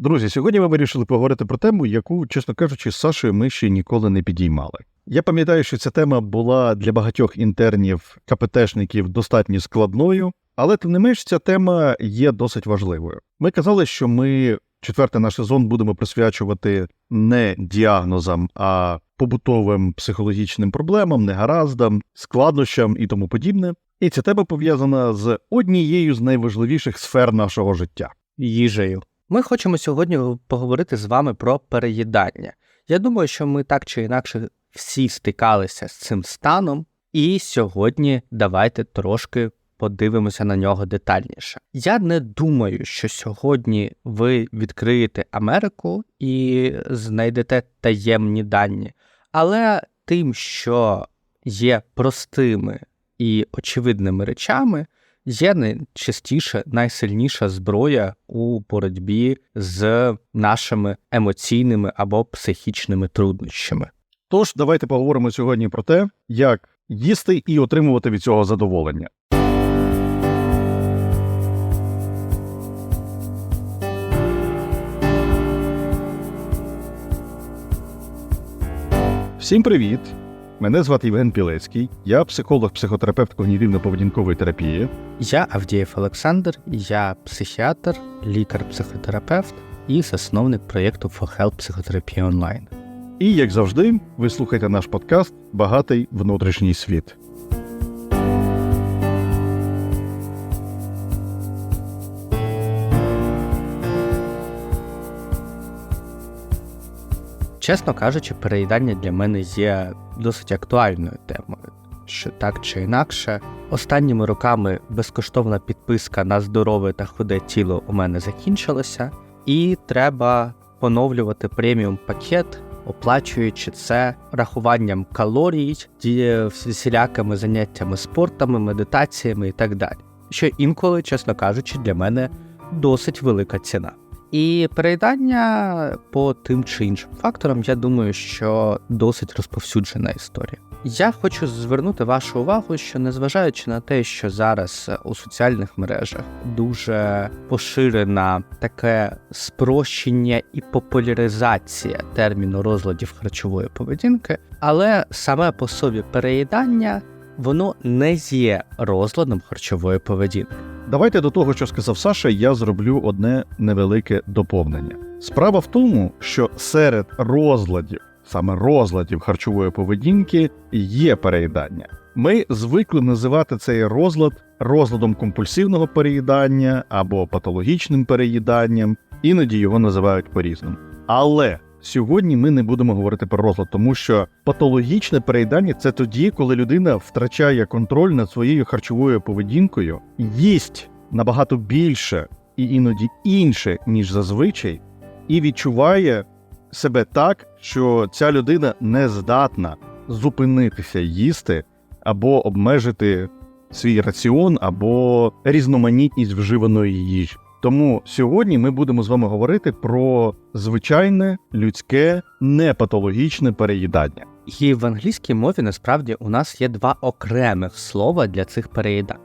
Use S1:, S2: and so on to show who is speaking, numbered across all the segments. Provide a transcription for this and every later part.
S1: Друзі, сьогодні ми вирішили поговорити про тему, яку, чесно кажучи, з Сашою ми ще ніколи не підіймали. Я пам'ятаю, що ця тема була для багатьох інтернів КПТшників достатньо складною, але тим не менш ця тема є досить важливою. Ми казали, що ми четвертий наш сезон будемо присвячувати не діагнозам, а побутовим психологічним проблемам, негараздам, складнощам і тому подібне. І ця тема пов'язана з однією з найважливіших сфер нашого життя.
S2: їжею. Ми хочемо сьогодні поговорити з вами про переїдання. Я думаю, що ми так чи інакше всі стикалися з цим станом, і сьогодні давайте трошки подивимося на нього детальніше. Я не думаю, що сьогодні ви відкриєте Америку і знайдете таємні дані, але тим, що є простими і очевидними речами, є найчастіше найсильніша зброя у боротьбі з нашими емоційними або психічними труднощами.
S1: Тож давайте поговоримо сьогодні про те, як їсти і отримувати від цього задоволення. Всім привіт! Мене звати Євген Пілецький, я психолог-психотерапевт когнітивно-поведінкової терапії.
S2: Я Авдієв Олександр, я психіатр, лікар-психотерапевт і засновник проєкту For Help Психотерапія онлайн.
S1: І, як завжди, ви слухаєте наш подкаст Багатий внутрішній світ.
S2: Чесно кажучи, переїдання для мене є досить актуальною темою. Що так чи інакше, останніми роками безкоштовна підписка на здорове та худе тіло у мене закінчилася, і треба поновлювати преміум пакет, оплачуючи це рахуванням калорій, всілякими заняттями спортами, медитаціями і так далі. Що інколи, чесно кажучи, для мене досить велика ціна. І переїдання по тим чи іншим факторам, я думаю, що досить розповсюджена історія. Я хочу звернути вашу увагу, що незважаючи на те, що зараз у соціальних мережах дуже поширена таке спрощення і популяризація терміну розладів харчової поведінки, але саме по собі переїдання воно не є розладом харчової поведінки.
S1: Давайте до того, що сказав Саша, я зроблю одне невелике доповнення. Справа в тому, що серед розладів, саме розладів харчової поведінки, є переїдання. Ми звикли називати цей розлад розладом компульсивного переїдання або патологічним переїданням, іноді його називають по-різному. Але сьогодні ми не будемо говорити про розлад, тому що патологічне переїдання це тоді, коли людина втрачає контроль над своєю харчовою поведінкою, їсть набагато більше і іноді інше, ніж зазвичай, і відчуває себе так, що ця людина не здатна зупинитися їсти або обмежити свій раціон або різноманітність вживаної їжі. Тому сьогодні ми будемо з вами говорити про звичайне людське непатологічне переїдання.
S2: І в англійській мові насправді у нас є два окремих слова для цих переїдань.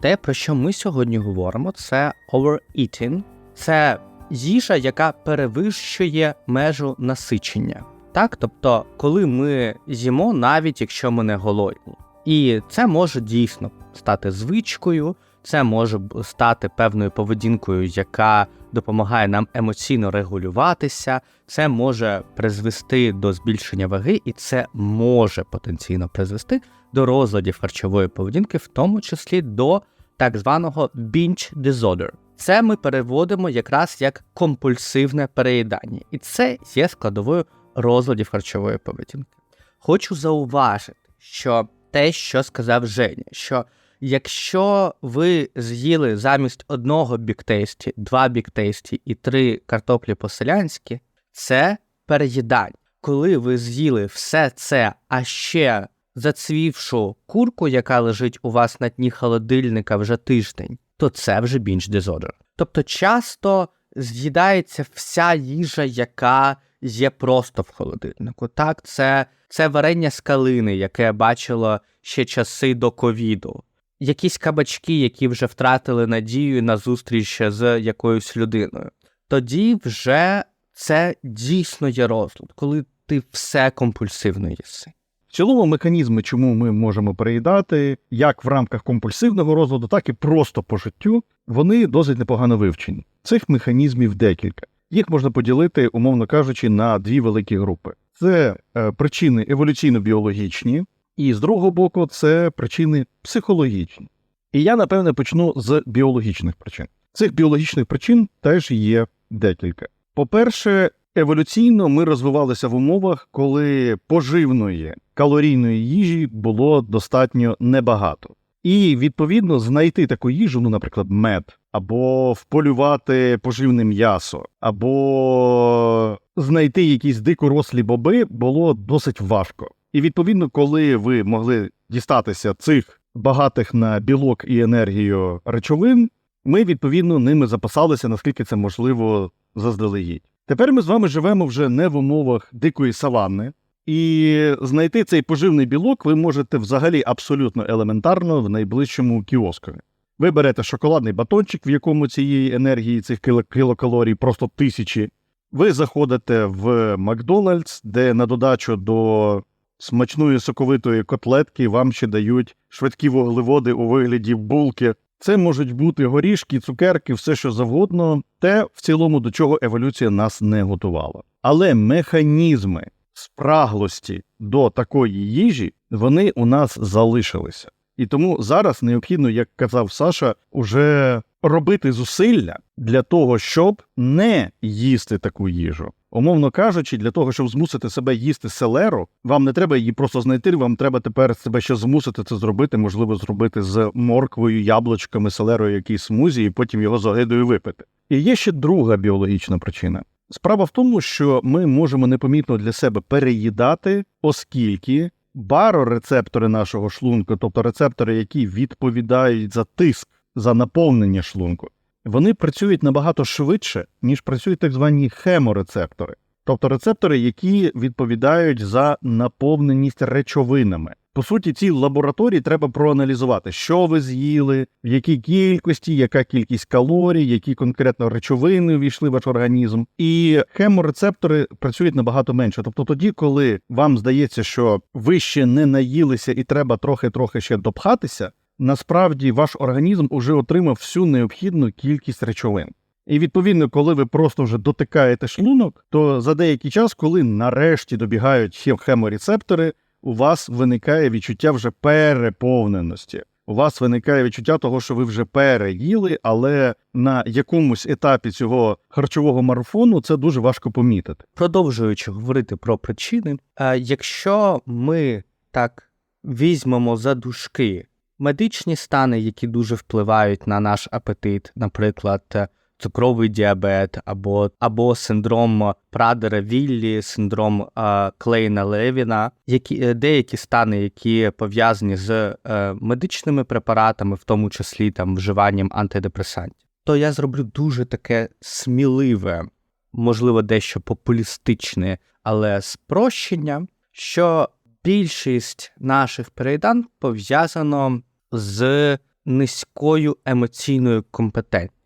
S2: Те, про що ми сьогодні говоримо, це overeating. Це їжа, яка перевищує межу насичення. Так, тобто, коли ми їмо, навіть якщо ми не голодні. І це може дійсно стати звичкою, це може стати певною поведінкою, яка допомагає нам емоційно регулюватися, це може призвести до збільшення ваги, і це може потенційно призвести до розладів харчової поведінки, в тому числі до так званого binge disorder. Це ми переводимо якраз як компульсивне переїдання, і це є складовою розладів харчової поведінки. Хочу зауважити, що те, що сказав Женя, що якщо ви з'їли замість одного біктейсті, два біктейсті і три картоплі по-селянськи, це переїдання. Коли ви з'їли все це, а ще зацвівшу курку, яка лежить у вас на дні холодильника вже тиждень, то це вже binge disorder. Тобто часто з'їдається вся їжа, яка є просто в холодильнику. Так, це, це варення з калини, яке бачило ще часи до ковіду. Якісь кабачки, які вже втратили надію на зустріч з якоюсь людиною. тоді вже це дійсно є розлад, коли ти все компульсивно їси.
S1: В цілому механізми, чому ми можемо переїдати, як в рамках компульсивного розладу, так і просто по життю, вони досить непогано вивчені. Цих механізмів декілька. Їх можна поділити, умовно кажучи, на дві великі групи: це е, причини еволюційно-біологічні, і з другого боку, це причини психологічні. І я, напевне, почну з біологічних причин. Цих біологічних причин теж є декілька. По-перше, еволюційно ми розвивалися в умовах, коли поживної калорійної їжі було достатньо небагато. І відповідно знайти таку їжу, ну, наприклад, мед, або вполювати поживне м'ясо, або знайти якісь дикорослі боби було досить важко. І відповідно, коли ви могли дістатися цих багатих на білок і енергію речовин, ми відповідно ними запасалися, наскільки це можливо заздалегідь. Тепер ми з вами живемо вже не в умовах дикої саванни, і знайти цей поживний білок ви можете взагалі абсолютно елементарно в найближчому кіоскові. Ви берете шоколадний батончик, в якому цієї енергії, цих кілокалорій просто тисячі. Ви заходите в Макдональдс, де на додачу до смачної соковитої котлетки вам ще дають швидкі вуглеводи у вигляді булки. Це можуть бути горішки, цукерки, все що завгодно, те, в цілому, до чого еволюція нас не готувала. Але механізми спраглості до такої їжі вони у нас залишилися. І тому зараз необхідно, як казав Саша, уже робити зусилля для того, щоб не їсти таку їжу. Умовно кажучи, для того, щоб змусити себе їсти селеру, вам не треба її просто знайти, вам треба тепер себе ще змусити це зробити, можливо, зробити з морквою, яблучками, селерою, якийсь смузі, і потім його з огидою випити. І є ще друга біологічна причина. Справа в тому, що ми можемо непомітно для себе переїдати, оскільки барорецептори нашого шлунку, тобто рецептори, які відповідають за тиск, за наповнення шлунку, вони працюють набагато швидше, ніж працюють так звані хеморецептори, тобто рецептори, які відповідають за наповненість речовинами. По суті, ці лабораторії треба проаналізувати, що ви з'їли, в якій кількості, яка кількість калорій, які конкретно речовини увійшли в ваш організм. І хеморецептори працюють набагато менше. Тобто тоді, коли вам здається, що ви ще не наїлися і треба трохи-трохи ще допхатися, насправді ваш організм уже отримав всю необхідну кількість речовин. І відповідно, коли ви просто вже дотикаєте шлунок, то за деякий час, коли нарешті добігають хеморецептори, у вас виникає відчуття вже переповненості. У вас виникає відчуття того, що ви вже переїли, але на якомусь етапі цього харчового марафону це дуже важко помітити.
S2: Продовжуючи говорити про причини, е, якщо ми так візьмемо за дужки медичні стани, які дуже впливають на наш апетит, наприклад, цукровий діабет або, або синдром Прадера Віллі, синдром е, Клейна Левіна, які, е, деякі стани, які пов'язані з е, медичними препаратами, в тому числі там вживанням антидепресантів, то я зроблю дуже таке сміливе, можливо, дещо популістичне, але спрощення, що більшість наших переїдань пов'язано з низькою емоційною компетентністю.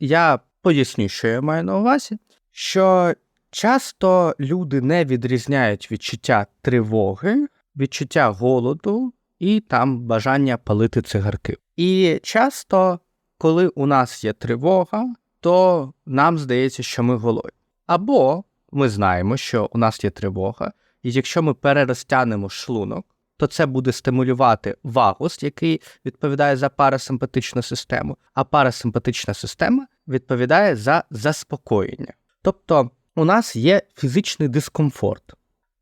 S2: Я поясню, що я маю на увазі, що часто люди не відрізняють відчуття тривоги, відчуття голоду і там бажання палити цигарки. І часто, коли у нас є тривога, то нам здається, що ми голодні. Або ми знаємо, що у нас є тривога, і якщо ми перерозтягнемо шлунок, то це буде стимулювати вагус, який відповідає за парасимпатичну систему, а парасимпатична система відповідає за заспокоєння. Тобто у нас є фізичний дискомфорт,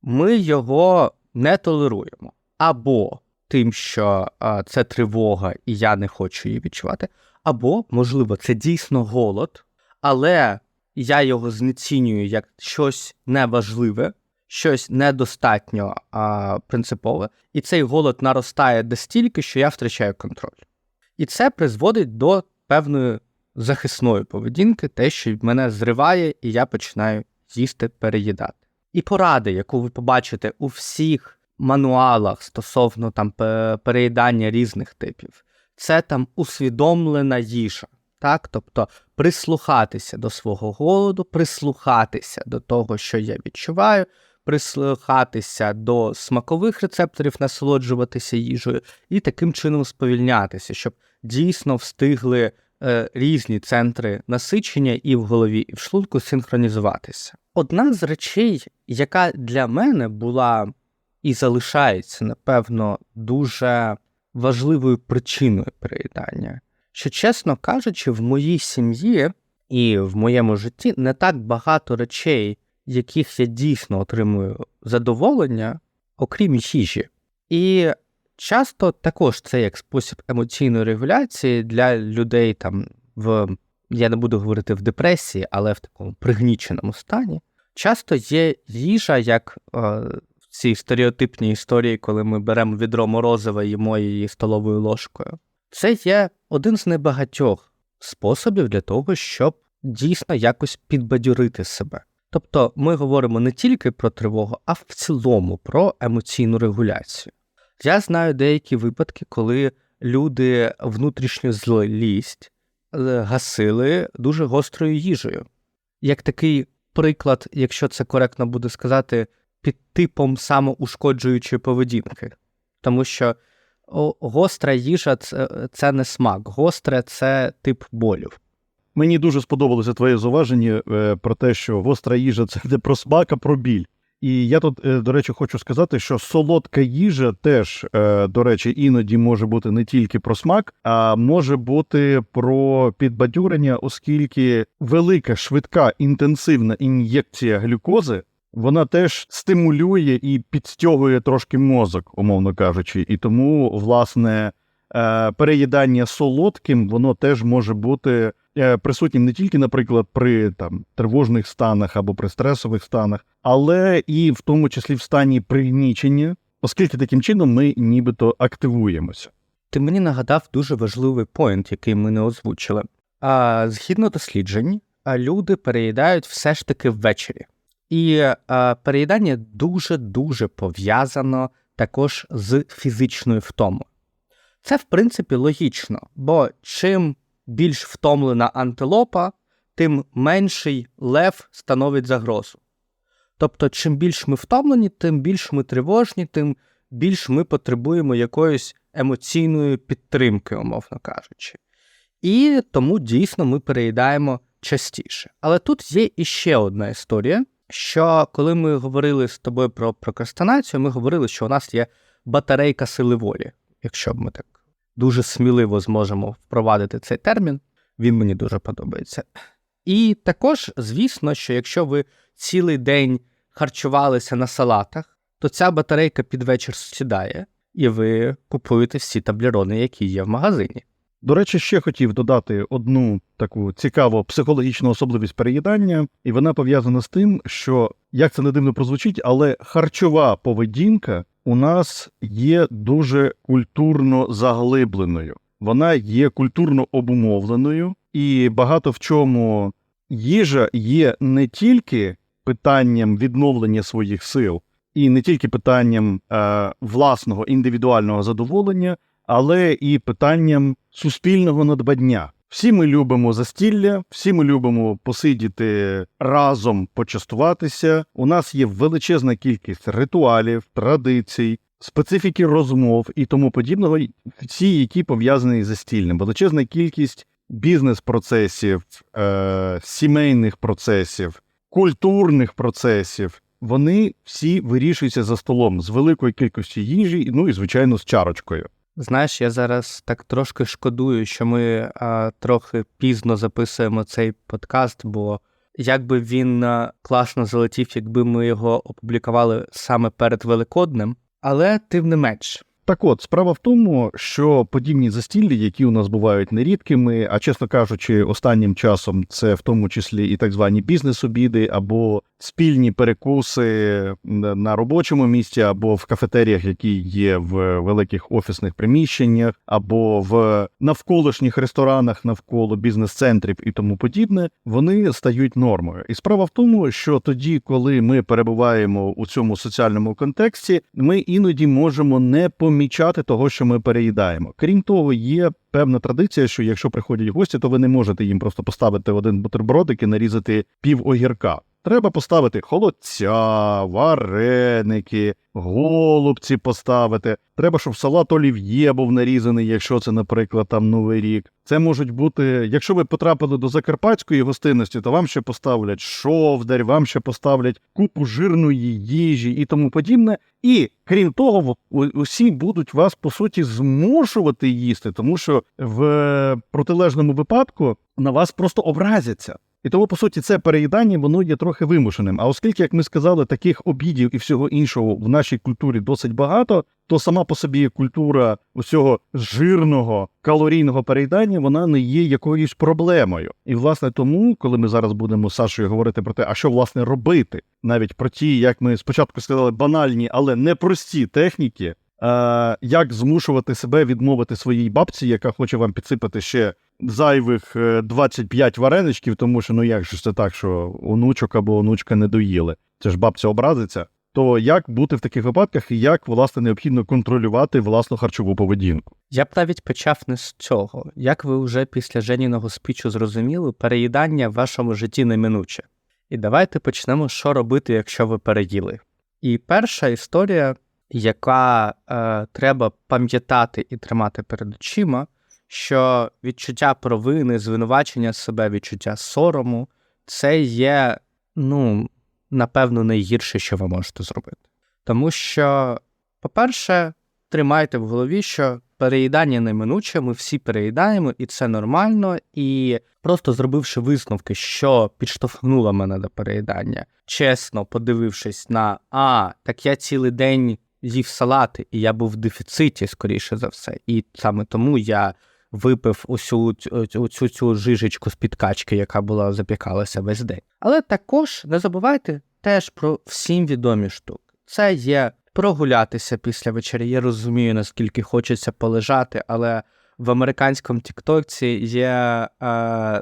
S2: ми його не толеруємо. Або тим, що це тривога, і я не хочу її відчувати, або, можливо, це дійсно голод, але я його знецінюю як щось неважливе, щось недостатньо а, принципове, і цей голод наростає настільки, що я втрачаю контроль. І це призводить до певної захисної поведінки, те, що мене зриває, і я починаю їсти, переїдати. І поради, яку ви побачите у всіх мануалах стосовно там переїдання різних типів, це там усвідомлена їжа. Так? Тобто прислухатися до свого голоду, прислухатися до того, що я відчуваю, прислухатися до смакових рецепторів, насолоджуватися їжею, і таким чином сповільнятися, щоб дійсно встигли е, різні центри насичення і в голові, і в шлунку синхронізуватися. Одна з речей, яка для мене була і залишається, напевно, дуже важливою причиною переїдання, що, чесно кажучи, в моїй сім'ї і в моєму житті не так багато речей, яких я дійсно отримую задоволення, окрім їжі. І часто також це як спосіб емоційної регуляції для людей там в я не буду говорити в депресії, але в такому пригніченому стані. Часто є їжа, як е, в цій стереотипній історії, коли ми беремо відро морозива і їмо її столовою ложкою. Це є один з небагатьох способів для того, щоб дійсно якось підбадьорити себе. Тобто ми говоримо не тільки про тривогу, а в цілому про емоційну регуляцію. Я знаю деякі випадки, коли люди внутрішню злість е, гасили дуже гострою їжею. Як такий приклад, якщо це коректно буде сказати, під типом самоушкоджуючої поведінки. Тому що гостра їжа це, це не смак, гостре це тип болю.
S1: Мені дуже сподобалося твоє зауваження е, про те, що гостра їжа це не про смак, а про біль. І я тут, е, до речі, хочу сказати, що солодка їжа теж, е, до речі, іноді може бути не тільки про смак, а може бути про підбадьорення, оскільки велика, швидка, інтенсивна ін'єкція глюкози. Вона теж стимулює і підстягує трошки мозок, умовно кажучи, і тому, власне, переїдання солодким, воно теж може бути е, присутнім не тільки, наприклад, при там тривожних станах або при стресових станах, але і в тому числі в стані пригнічення, оскільки таким чином ми нібито активуємося.
S2: Ти мені нагадав дуже важливий поінт, який ми не озвучили. А, згідно досліджень, люди переїдають все ж таки ввечері. І а, переїдання дуже-дуже пов'язано також з фізичною втомою. Це, в принципі, логічно, бо чим більш втомлена антилопа, тим менший лев становить загрозу. Тобто, чим більш ми втомлені, тим більш ми тривожні, тим більш ми потребуємо якоїсь емоційної підтримки, умовно кажучи. І тому дійсно ми переїдаємо частіше. Але тут є іще одна історія, що коли ми говорили з тобою про прокрастинацію, ми говорили, що у нас є батарейка сили волі, якщо б ми так дуже сміливо зможемо впровадити цей термін, він мені дуже подобається. І також, звісно, що якщо ви цілий день харчувалися на салатах, то ця батарейка під вечір сідає, і ви купуєте всі таблерони, які є в магазині.
S1: До речі, ще хотів додати одну таку цікаву психологічну особливість переїдання, і вона пов'язана з тим, що як це не дивно прозвучить, але харчова поведінка у нас є дуже культурно заглибленою. Вона є культурно обумовленою, і багато в чому їжа є не тільки питанням відновлення своїх сил, і не тільки питанням е, власного індивідуального задоволення, але і питанням суспільного надбання. Всі ми любимо застілля, всі ми любимо посидіти разом, почастуватися. У нас є величезна кількість ритуалів, традицій, специфіки розмов і тому подібного, всі, які пов'язані з застільним. Величезна кількість бізнес-процесів, е- сімейних процесів, культурних процесів. Вони всі вирішуються за столом з великою кількістю їжі, ну і звичайно з чарочкою.
S2: Знаєш, я зараз так трошки шкодую, що ми а, трохи пізно записуємо цей подкаст, бо якби він а, класно залетів, якби ми його опублікували саме перед Великоднем, але тим не менш.
S1: Так от, справа в тому, що подібні застілля, які у нас бувають нерідкими, а чесно кажучи, останнім часом це в тому числі і так звані бізнес-обіди, або спільні перекуси на робочому місці, або в кафетеріях, які є в великих офісних приміщеннях, або в навколишніх ресторанах навколо бізнес-центрів і тому подібне, вони стають нормою. І справа в тому, що тоді, коли ми перебуваємо у цьому соціальному контексті, ми іноді можемо не помітити помічати того, що ми переїдаємо. Крім того, є певна традиція, що якщо приходять гості, то ви не можете їм просто поставити один бутербродик і нарізати пів огірка. Треба поставити холодця, вареники, голубці поставити. Треба, щоб салат олів'є був нарізаний, якщо це, наприклад, там Новий рік. Це можуть бути, якщо ви потрапили до закарпатської гостинності, то вам ще поставлять шовдар, вам ще поставлять купу жирної їжі і тому подібне. І крім того, усі будуть вас по суті змушувати їсти, тому що в протилежному випадку на вас просто образяться. І тому, по суті, це переїдання воно є трохи вимушеним. А оскільки, як ми сказали, таких обідів і всього іншого в нашій культурі досить багато, то сама по собі культура усього жирного калорійного переїдання вона не є якоюсь проблемою. І власне тому, коли ми зараз будемо з Сашою говорити про те, а що власне робити, навіть про ті, як ми спочатку сказали, банальні, але непрості техніки. Е, Як змушувати себе відмовити своїй бабці, яка хоче вам підсипати ще зайвих е, 25 вареничків, тому що ну як же це так, що онучок або онучка не доїли. Це ж бабця образиться. То як бути в таких випадках і як власне необхідно контролювати власну харчову поведінку?
S2: Я б навіть почав не з цього. Як ви вже після Женіного спічу зрозуміли, переїдання в вашому житті неминуче. І давайте почнемо, що робити, якщо ви переїли. І перша історія, яка е, треба пам'ятати і тримати перед очима, що відчуття провини, звинувачення себе, відчуття сорому це є, ну, напевно, найгірше, що ви можете зробити. Тому що, по-перше, тримайте в голові, що переїдання неминуче, ми всі переїдаємо, і це нормально. І просто зробивши висновки, що підштовхнуло мене до переїдання, чесно подивившись на а, так я цілий день їв салати, і я був в дефіциті, скоріше за все, і саме тому я. Випив усю цю, цю, цю жижечку з підкачки, яка була запікалася весь день. Але також не забувайте теж про всім відомі штуки. Це є прогулятися після вечері. Я розумію, наскільки хочеться полежати, але в американському тіктокці є е,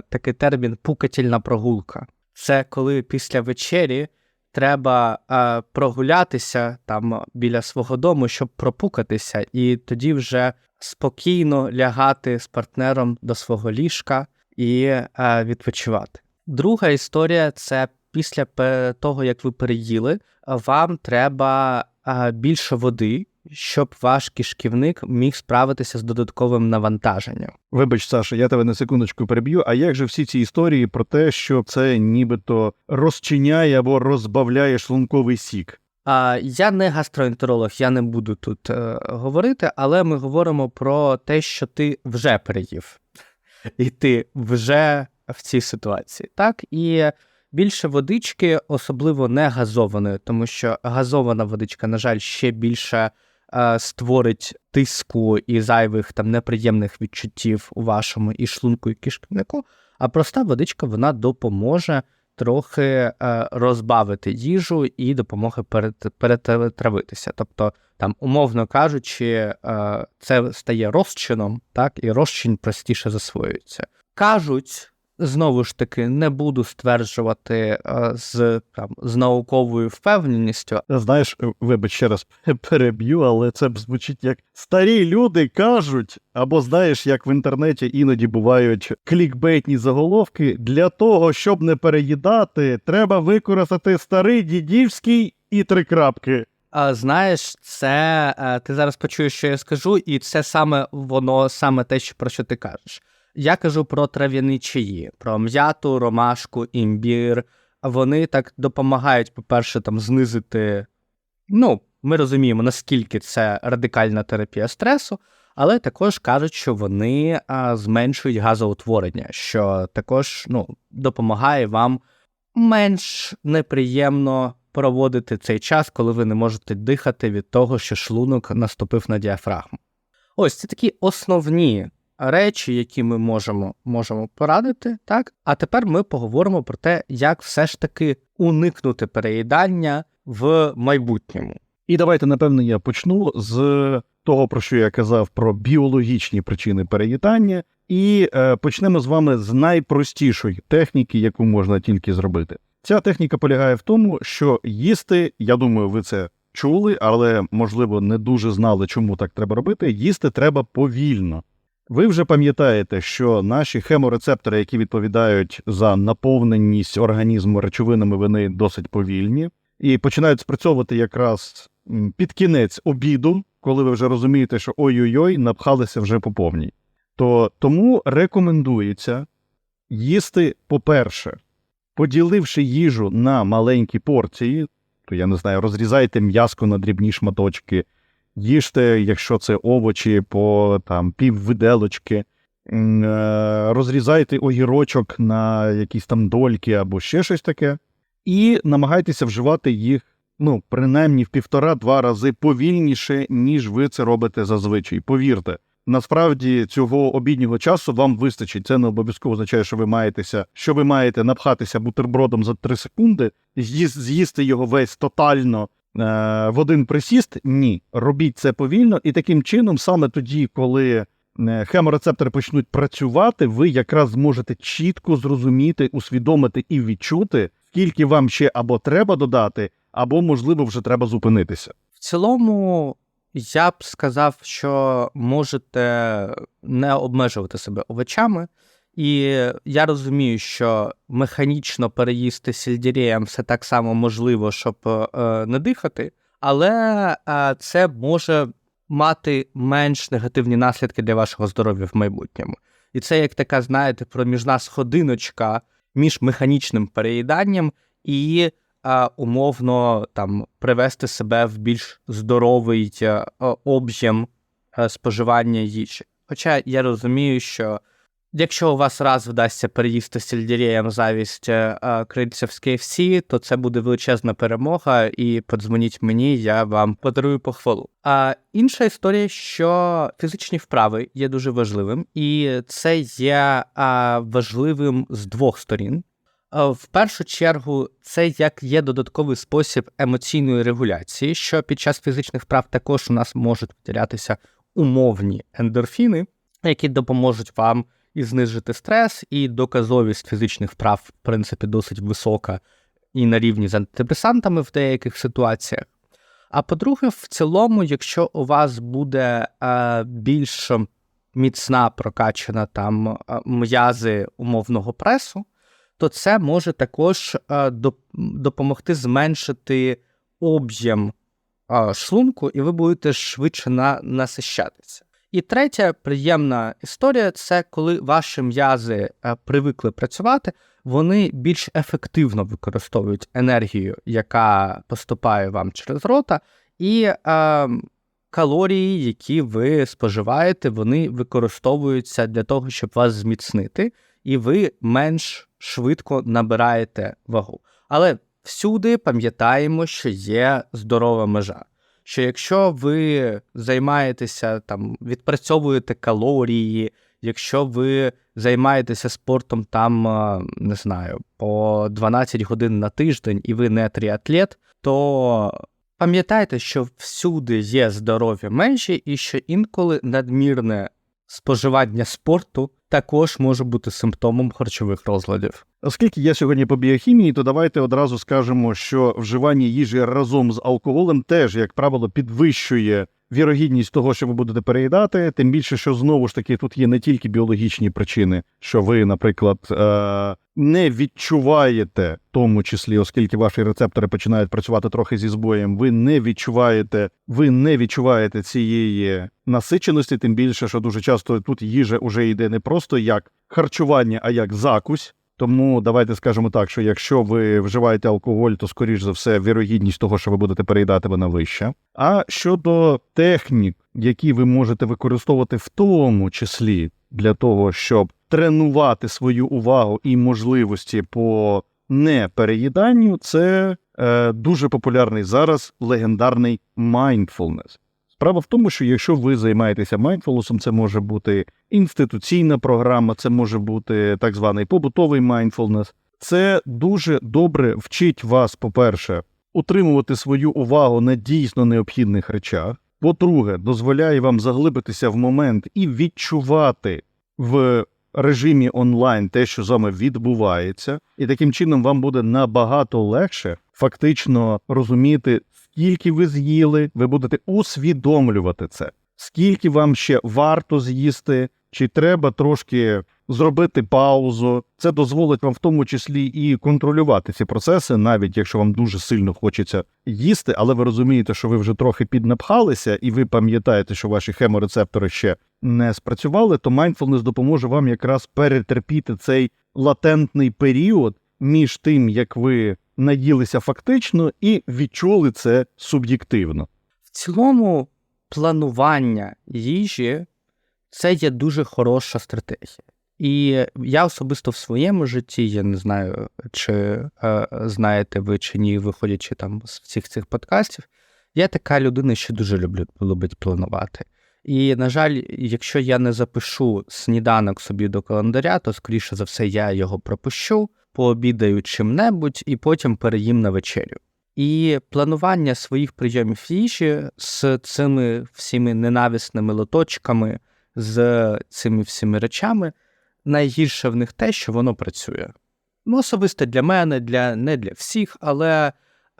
S2: такий термін пукательна прогулка. Це коли після вечері треба е, прогулятися там біля свого дому, щоб пропукатися, і тоді вже спокійно лягати з партнером до свого ліжка і е, відпочивати. Друга історія це після того, як ви переїли, вам треба е, більше води, щоб ваш кишківник міг справитися з додатковим навантаженням.
S1: Вибач, Саша, я тебе на секундочку переб'ю. А як же всі ці історії про те, що це нібито розчиняє або розбавляє шлунковий сік?
S2: А, я не гастроентеролог, я не буду тут е, говорити, але ми говоримо про те, що ти вже переїв, і ти вже в цій ситуації. Так, і більше водички, особливо не газованої, тому що газована водичка, на жаль, ще більше створить тиску і зайвих там неприємних відчуттів у вашому і шлунку, і кишківнику. А проста водичка вона допоможе трохи е, розбавити їжу і допоможе перет- перетравитися. Тобто, там, умовно кажучи, е, це стає розчином, так, і розчин простіше засвоюється. Кажуть, знову ж таки, не буду стверджувати е, з, там, з науковою впевненістю,
S1: Знаєш, е, вибач ще раз переб'ю, але це б звучить як старі люди кажуть, або знаєш, як в інтернеті іноді бувають клікбейтні заголовки. Для того, щоб не переїдати, треба використати старий дідівський і три крапки.
S2: А, знаєш, це е, ти зараз почуєш, що я скажу, і це саме воно, саме те, про що ти кажеш. Я кажу про трав'яні чаї, про м'яту, ромашку, імбір. Вони так допомагають, по-перше, там знизити. Ну, ми розуміємо, наскільки це радикальна терапія стресу, але також кажуть, що вони а, зменшують газоутворення, що також ну, допомагає вам менш неприємно проводити цей час, коли ви не можете дихати від того, що шлунок наступив на діафрагму. Ось це такі основні речі, які ми можемо, можемо порадити. Так? А тепер ми поговоримо про те, як все ж таки уникнути переїдання в майбутньому.
S1: І давайте, напевно, я почну з того, про що я казав, про біологічні причини переїдання, і е, почнемо з вами з найпростішої техніки, яку можна тільки зробити. Ця техніка полягає в тому, що їсти, я думаю, ви це чули, але можливо не дуже знали, чому так треба робити. Їсти треба повільно. Ви вже пам'ятаєте, що наші хеморецептори, які відповідають за наповненість організму речовинами, вони досить повільні і починають спрацьовувати якраз під кінець обіду, коли ви вже розумієте, що ой-ой-ой, напхалися вже по повній. То тому рекомендується їсти, по-перше, поділивши їжу на маленькі порції, то я не знаю, розрізайте м'яско на дрібні шматочки, їжте, якщо це овочі, по там пів виделочки, е, розрізайте огірочок на якісь там дольки або ще щось таке, і намагайтеся вживати їх. Ну, принаймні в півтора-два рази повільніше, ніж ви це робите зазвичай. Повірте, насправді цього обіднього часу вам вистачить. Це не обов'язково означає, що ви маєтеся, що ви маєте напхатися бутербродом за 3 секунди, з'їсти його весь тотально в один присіст. Ні, робіть це повільно, і таким чином, саме тоді, коли е, хеморецептори почнуть працювати, ви якраз зможете чітко зрозуміти, усвідомити і відчути, скільки вам ще або треба додати, або можливо вже треба зупинитися.
S2: В цілому, я б сказав, що можете не обмежувати себе овочами. І я розумію, що механічно переїсти сельдереєм все так само можливо, щоб е, не дихати, але е, це може мати менш негативні наслідки для вашого здоров'я в майбутньому. І це як така, знаєте, проміжна сходиночка між механічним переїданням і а, умовно там привести себе в більш здоровий е, об'єм е, споживання їжі. Хоча я розумію, що якщо у вас раз вдасться переїсти сельдереєм завість е, е, крильця в KFC, то це буде величезна перемога, і подзвоніть мені, я вам подарую похвалу. А інша історія, що фізичні вправи є дуже важливим, і це є важливим з двох сторін. Е, В першу чергу, це як є додатковий спосіб емоційної регуляції, що під час фізичних вправ також у нас можуть виділятися умовні ендорфіни, які допоможуть вам і знижити стрес, і доказовість фізичних вправ, в принципі, досить висока і на рівні з антидепресантами в деяких ситуаціях. А по-друге, в цілому, якщо у вас буде е, більш міцна прокачана там е, м'язи умовного пресу, то це може також е, допомогти зменшити об'єм е, шлунку, і ви будете швидше на, насищатися. І третя приємна історія це коли ваші м'язи е, привикли працювати, вони більш ефективно використовують енергію, яка поступає вам через рота, і е, калорії, які ви споживаєте, вони використовуються для того, щоб вас зміцнити, і ви менш швидко набираєте вагу. Але всюди пам'ятаємо, що є здорова межа. Що якщо ви займаєтеся там, відпрацьовуєте калорії, якщо ви займаєтеся спортом там, не знаю, по 12 годин на тиждень і ви не тріатлет, то пам'ятайте, що всюди є здорові менші і що інколи надмірне споживання спорту також може бути симптомом харчових розладів.
S1: Оскільки я сьогодні по біохімії, то давайте одразу скажемо, що вживання їжі разом з алкоголем теж, як правило, підвищує вірогідність того, що ви будете переїдати. Тим більше, що знову ж таки тут є не тільки біологічні причини, що ви, наприклад, е- не відчуваєте, в тому числі, оскільки ваші рецептори починають працювати трохи зі збоєм, ви не відчуваєте, ви не відчуваєте цієї насиченості, тим більше, що дуже часто тут їжа вже йде не просто як харчування, а як закусь. Тому давайте скажемо так, що якщо ви вживаєте алкоголь, то скоріш за все вірогідність того, що ви будете переїдати, вона вища. А щодо технік, які ви можете використовувати в тому числі для того, щоб тренувати свою увагу і можливості по непереїданню, це е, дуже популярний зараз легендарний mindfulness. Справа в тому, що якщо ви займаєтеся майндфулнесом, це може бути інституційна програма, це може бути так званий побутовий майндфулнес. Це дуже добре вчить вас, по-перше, утримувати свою увагу на дійсно необхідних речах. По-друге, дозволяє вам заглибитися в момент і відчувати в режимі онлайн те, що з вами відбувається, і таким чином вам буде набагато легше фактично розуміти, скільки ви з'їли, ви будете усвідомлювати це. Скільки вам ще варто з'їсти, чи треба трошки зробити паузу. Це дозволить вам в тому числі і контролювати ці процеси, навіть якщо вам дуже сильно хочеться їсти, але ви розумієте, що ви вже трохи піднапхалися, і ви пам'ятаєте, що ваші хеморецептори ще не спрацювали, то mindfulness допоможе вам якраз перетерпіти цей латентний період між тим, як ви наїлися фактично, і відчули це суб'єктивно.
S2: В цілому, планування їжі це є дуже хороша стратегія. І я особисто в своєму житті, я не знаю, чи е, знаєте ви чи ні, виходячи там з всіх цих подкастів, я така людина, що дуже люблю любить планувати. І, на жаль, якщо я не запишу сніданок собі до календаря, то, скоріше за все, я його пропущу, пообідаю чим-небудь і потім переїм на вечерю. І планування своїх прийомів їжі з цими всіми ненависними лоточками, з цими всіми речами, найгірше в них те, що воно працює. Ну, особисто для мене, для, не для всіх, але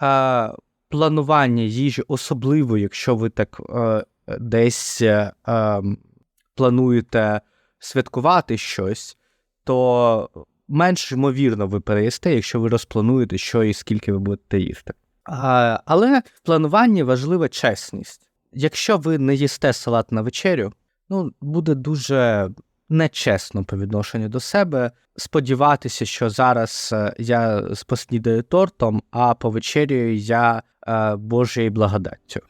S2: е, планування їжі, особливо, якщо ви так е, десь е, е, плануєте святкувати щось, то менш ймовірно ви переїсте, якщо ви розплануєте, що і скільки ви будете їсти. А, але в плануванні важлива чесність. Якщо ви не їсте салат на вечерю, ну буде дуже нечесно по відношенню до себе сподіватися, що зараз е, я поснідаю тортом, а повечерюю я е, Божою благодаттю.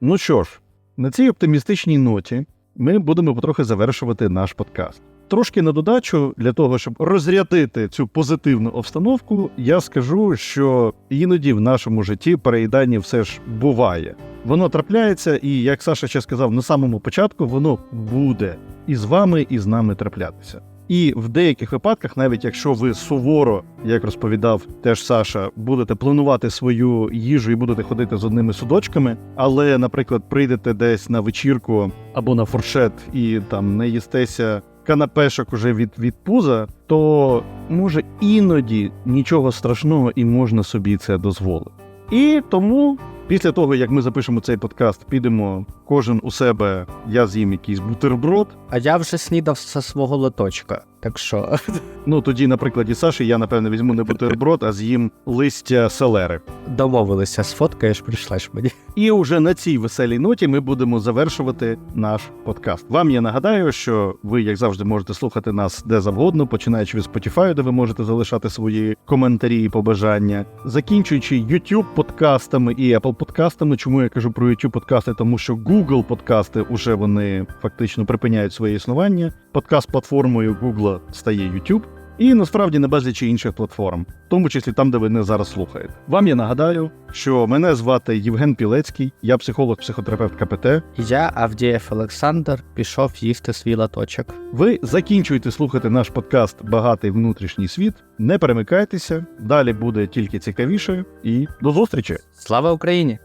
S1: Ну що ж, на цій оптимістичній ноті ми будемо потрохи завершувати наш подкаст. Трошки на додачу для того, щоб розрядити цю позитивну обстановку, я скажу, що іноді в нашому житті переїдання все ж буває. Воно трапляється, і як Саша ще сказав на самому початку, воно буде і з вами, і з нами траплятися. І в деяких випадках, навіть якщо ви суворо, як розповідав теж Саша, будете планувати свою їжу і будете ходити з одними судочками, але, наприклад, прийдете десь на вечірку або на фуршет і там не їстеся канапешок уже від, від пуза, то може іноді нічого страшного і можна собі це дозволити. І тому, після того як ми запишемо цей подкаст, підемо кожен у себе, я з'їм якийсь бутерброд.
S2: А я вже снідав зі свого лоточка, так що
S1: Ну тоді, на прикладі Саші, я напевне візьму не бутерброд, а з'їм листя селери.
S2: домовилися, сфоткаєш, прийшлеш мені.
S1: І уже на цій веселій ноті ми будемо завершувати наш подкаст. Вам я нагадаю, що ви, як завжди, можете слухати нас де завгодно, починаючи від Spotify, де ви можете залишати свої коментарі і побажання, закінчуючи YouTube подкастами і Apple подкастами. Чому я кажу про YouTube подкасти? Тому що Google подкасти уже вони фактично припиняють своє існування. Подкаст платформою Google стає YouTube. І насправді на безлічі інших платформ, в тому числі там, де ви не зараз слухаєте. Вам я нагадаю, що мене звати Євген Пілецький, я психолог, психотерапевт КПТ.
S2: Я, Авдієв Олександр, пішов їсти свій лоточок.
S1: Ви закінчуєте слухати наш подкаст Багатий внутрішній світ. Не перемикайтеся, далі буде тільки цікавіше. І до зустрічі!
S2: Слава Україні!